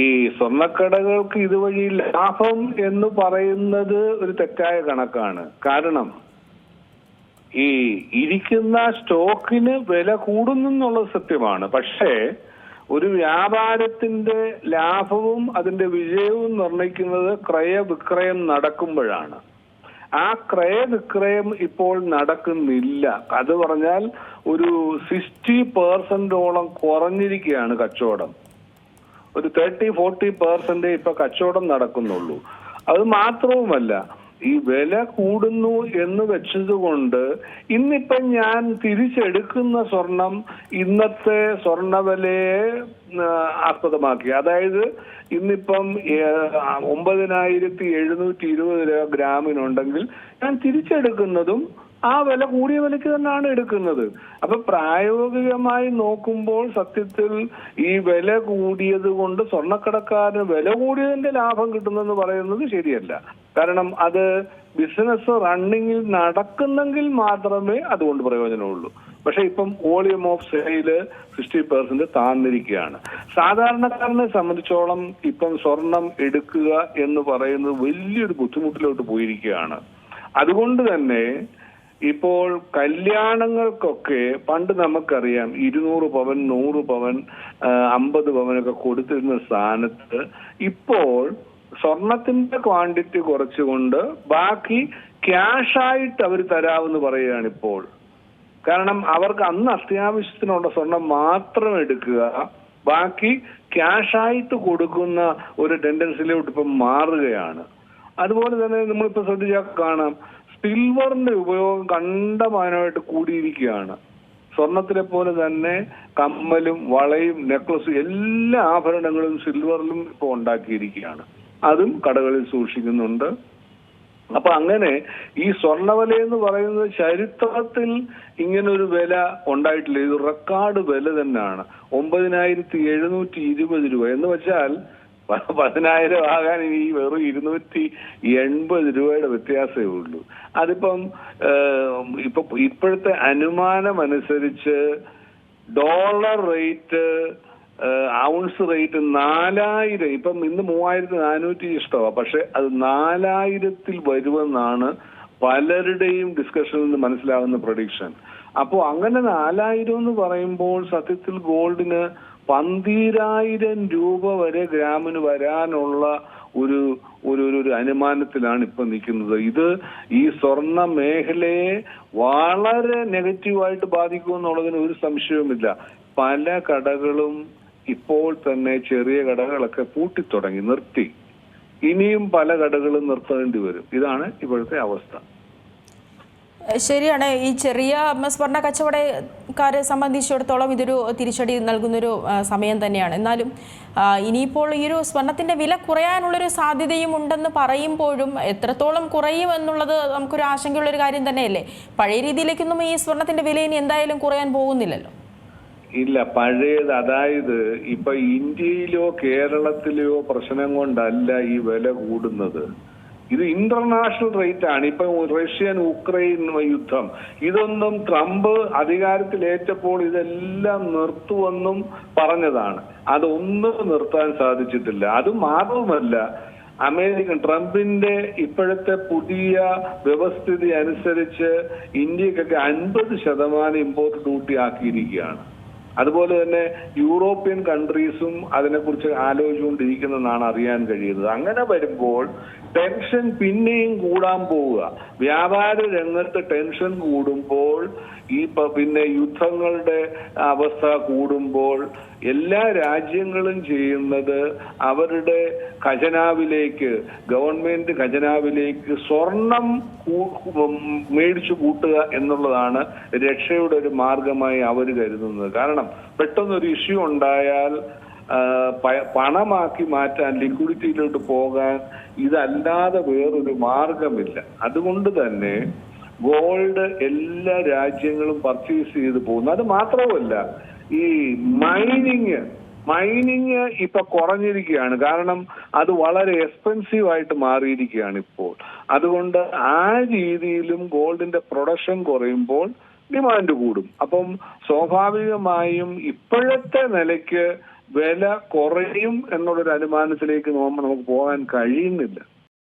ഈ സ്വർണക്കടകൾക്ക് ഇതുവഴി ലാഭം എന്ന് പറയുന്നത് ഒരു തെറ്റായ കണക്കാണ്. കാരണം ഈ ഇരിക്കുന്ന സ്റ്റോക്കിന് വില കൂടുന്നു എന്നുള്ളത് സത്യമാണ്. പക്ഷേ ഒരു വ്യാപാരത്തിന്റെ ലാഭവും അതിന്റെ വിജയവും നിർണയിക്കുന്നത് ക്രയവിക്രയം നടക്കുമ്പോഴാണ്. ആ ക്രയവിക്രയം ഇപ്പോൾ നടക്കുന്നില്ല. അത് പറഞ്ഞാൽ ഒരു സിക്സ്റ്റി പേഴ്സന്റോളം കുറഞ്ഞിരിക്കുകയാണ് കച്ചവടം. ഒരു തേർട്ടി ഫോർട്ടി പെർസെന്റ് ഇപ്പൊ കച്ചവടം നടക്കുന്നുള്ളൂ. അത് മാത്രവുമല്ല ഈ വില കൂടുന്നു എന്ന് വെച്ചതുകൊണ്ട് ഇന്നിപ്പം ഞാൻ തിരിച്ചെടുക്കുന്ന സ്വർണം ഇന്നത്തെ സ്വർണവിലയെ ആ, ആസ്പദമാക്കി. അതായത് ഇന്നിപ്പം ഒമ്പതിനായിരത്തി എഴുന്നൂറ്റി ഇരുപത് രൂപ ഗ്രാമിനുണ്ടെങ്കിൽ ഞാൻ തിരിച്ചെടുക്കുന്നതും ആ വില കൂടിയ വിലയ്ക്ക് തന്നെയാണ് എടുക്കുന്നത്. അപ്പൊ പ്രായോഗികമായി നോക്കുമ്പോൾ സത്യത്തിൽ ഈ വില കൂടിയത് കൊണ്ട് സ്വർണക്കടക്കാരന് വില കൂടിയതിന്റെ ലാഭം കിട്ടുന്നെന്ന് പറയുന്നത് ശരിയല്ല. കാരണം അത് ബിസിനസ് റണ്ണിങ്ങിൽ നടക്കുന്നെങ്കിൽ മാത്രമേ അതുകൊണ്ട് പ്രയോജനമുള്ളൂ. പക്ഷെ ഇപ്പം volume of sale sixty percent താന്നിരിക്കുകയാണ്. സാധാരണക്കാരനെ സംബന്ധിച്ചോളം ഇപ്പം സ്വർണം എടുക്കുക എന്ന് പറയുന്നത് വലിയൊരു ബുദ്ധിമുട്ടിലോട്ട് പോയിരിക്കുകയാണ്. അതുകൊണ്ട് തന്നെ ഇപ്പോൾ കല്യാണങ്ങൾക്കൊക്കെ പണ്ട് നമുക്കറിയാം ഇരുന്നൂറ് പവൻ നൂറ് പവൻ അമ്പത് പവനൊക്കെ കൊടുത്തിരുന്ന സ്ഥാനത്ത് ഇപ്പോൾ സ്വർണത്തിന്റെ ക്വാണ്ടിറ്റി കുറച്ചുകൊണ്ട് ബാക്കി ക്യാഷായിട്ട് അവർ തരാമെന്ന് പറയുകയാണ് ഇപ്പോൾ കാരണം അവർക്ക് അന്ന് അത്യാവശ്യത്തിനുള്ള സ്വർണം മാത്രം എടുക്കുക ബാക്കി ക്യാഷായിട്ട് കൊടുക്കുന്ന ഒരു ടെൻഡൻസിയിലോട്ട് ഇപ്പം മാറുകയാണ്. അതുപോലെ തന്നെ നമ്മളിപ്പോൾ ശ്രദ്ധിച്ചാൽ കാണാം സിൽവറിന്റെ ഉപയോഗം കണ്ടമാനമായിട്ട് കൂടിയിരിക്കുകയാണ്. സ്വർണത്തിലെ പോലെ തന്നെ കമ്മലും വളയും നെക്ലസും എല്ലാ ആഭരണങ്ങളും സിൽവറിലും ഇപ്പോൾ ഉണ്ടാക്കിയിരിക്കുകയാണ്. അതും കടകളിൽ സൂക്ഷിക്കുന്നുണ്ട്. അപ്പൊ അങ്ങനെ ഈ സ്വർണവില എന്ന് പറയുന്നത് ചരിത്രത്തിൽ ഇങ്ങനെ ഒരു വില ഉണ്ടായിട്ടില്ല. ഇത് റെക്കോർഡ് വില തന്നെയാണ്. ഒമ്പതിനായിരത്തി എഴുന്നൂറ്റി ഇരുപത് രൂപ. എന്ന് വെച്ചാൽ പതിനായിരം ആകാൻ ഇനി വെറും ഇരുന്നൂറ്റി എൺപത് രൂപയുടെ വ്യത്യാസമേ ഉള്ളൂ. അതിപ്പം ഇപ്പൊ ഇപ്പോഴത്തെ അനുമാനം അനുസരിച്ച് ഡോളർ റേറ്റ് ഔൺസ് റേറ്റ് നാലായിരം. ഇപ്പം ഇന്ന് മൂവായിരത്തി നാനൂറ്റി ഇഷ്ടമാണ് പക്ഷെ അത് നാലായിരത്തിൽ വരുമെന്നാണ് പലരുടെയും ഡിസ്കഷനിൽ നിന്ന് മനസ്സിലാകുന്ന പ്രൊഡിക്ഷൻ അപ്പോൾ അങ്ങനെ നാലായിരം എന്ന് പറയുമ്പോൾ സത്യത്തിൽ ഗോൾഡിന് പന്തീരായിരം രൂപ വരെ ഗ്രാമിന് വരാനുള്ള ഒരു ഒരു ഒരു- അനുമാനത്തിലാണ് ഇപ്പൊ നിൽക്കുന്നത്. ഇത് ഈ സ്വർണ മേഖലയെ വളരെ നെഗറ്റീവായിട്ട് ബാധിക്കുമെന്നുള്ളതിന് ഒരു സംശയവുമില്ല. പല കടകളും ഇപ്പോൾ തന്നെ ചെറിയ കടകളൊക്കെ പൂട്ടിത്തുടങ്ങി നിർത്തി. ഇനിയും പല കടകളും നിർത്തേണ്ടി വരും. ഇതാണ് ഇപ്പോഴത്തെ അവസ്ഥ. ശരിയാണ്. ഈ ചെറിയ സ്വർണ കച്ചവടക്കാരെ സംബന്ധിച്ചിടത്തോളം ഇതൊരു തിരിച്ചടി നൽകുന്നൊരു സമയം തന്നെയാണ്. എന്നാലും ഇനിയിപ്പോൾ ഈ ഒരു സ്വർണത്തിന്റെ വില കുറയാനുള്ളൊരു സാധ്യതയും ഉണ്ടെന്ന് പറയുമ്പോഴും എത്രത്തോളം കുറയും എന്നുള്ളത് നമുക്കൊരു ആശങ്കയുള്ളൊരു കാര്യം തന്നെയല്ലേ? പഴയ രീതിയിലേക്കൊന്നും ഈ സ്വർണത്തിന്റെ വില ഇനി എന്തായാലും കുറയാൻ പോകുന്നില്ലല്ലോ. ഇല്ല പഴയത് അതായത് ഇപ്പൊ ഇന്ത്യയിലോ കേരളത്തിലെയോ പ്രശ്നം കൊണ്ടല്ല ഈ വില കൂടുന്നത്. ഇത് ഇന്റർനാഷണൽ റേറ്റ് ആണ്. ഇപ്പൊ റഷ്യൻ ഉക്രൈൻ യുദ്ധം. ഇതൊന്നും ട്രംപ് അധികാരത്തിലേറ്റപ്പോൾ ഇതെല്ലാം നിർത്തുവെന്നും പറഞ്ഞതാണ്. അതൊന്നും നിർത്താൻ സാധിച്ചിട്ടില്ല. അത് മാത്രമല്ല അമേരിക്കൻ ട്രംപിന്റെ ഇപ്പോഴത്തെ പുതിയ വ്യവസ്ഥിതി അനുസരിച്ച് ഇന്ത്യക്കൊക്കെ അൻപത് ശതമാനം ഇമ്പോർട്ട് ഡ്യൂട്ടി ആക്കിയിരിക്കുകയാണ്. അതുപോലെ തന്നെ യൂറോപ്യൻ കൺട്രീസും അതിനെക്കുറിച്ച് ആലോചിച്ചുകൊണ്ടിരിക്കുന്നെന്നാണ് അറിയാൻ കഴിയുന്നത്. അങ്ങനെ വരുമ്പോൾ ടെൻഷൻ പിന്നെയും കൂടാൻ പോവുക. വ്യാപാര രംഗത്ത് ടെൻഷൻ കൂടുമ്പോൾ ഈ പിന്നെ യുദ്ധങ്ങളുടെ അവസ്ഥ കൂടുമ്പോൾ എല്ലാ രാജ്യങ്ങളും ചെയ്യുന്നത് അവരുടെ ഖജനാവിലേക്ക് ഗവൺമെന്റ് ഖജനാവിലേക്ക് സ്വർണം മേടിച്ചു കൂട്ടുക എന്നുള്ളതാണ് രക്ഷയുടെ ഒരു മാർഗമായി അവർ കരുതുന്നത്. കാരണം പെട്ടെന്നൊരു ഇഷ്യൂ ഉണ്ടായാൽ പണമാക്കി മാറ്റാൻ ലിക്വിഡിറ്റിയിലോട്ട് പോകാൻ ഇതല്ലാതെ വേറൊരു മാർഗമില്ല. അതുകൊണ്ട് തന്നെ ഗോൾഡ് എല്ലാ രാജ്യങ്ങളും പർച്ചേസ് ചെയ്ത് പോകുന്നു. അത് മാത്രവുമല്ല ഈ മൈനിങ് മൈനിങ് ഇപ്പൊ കുറഞ്ഞിരിക്കുകയാണ്. കാരണം അത് വളരെ എക്സ്പെൻസീവ് ആയിട്ട് മാറിയിരിക്കുകയാണ് ഇപ്പോൾ. അതുകൊണ്ട് ആ രീതിയിലും ഗോൾഡിന്റെ പ്രൊഡക്ഷൻ കുറയുമ്പോൾ ഡിമാൻഡ് കൂടും. അപ്പം സ്വാഭാവികമായും ഇപ്പോഴത്തെ നിലയ്ക്ക് വില കുറയും എന്നുള്ളൊരു അനുമാനത്തിലേക്ക് നോക്കുമ്പോൾ നമുക്ക് പോകാൻ കഴിയുന്നില്ല.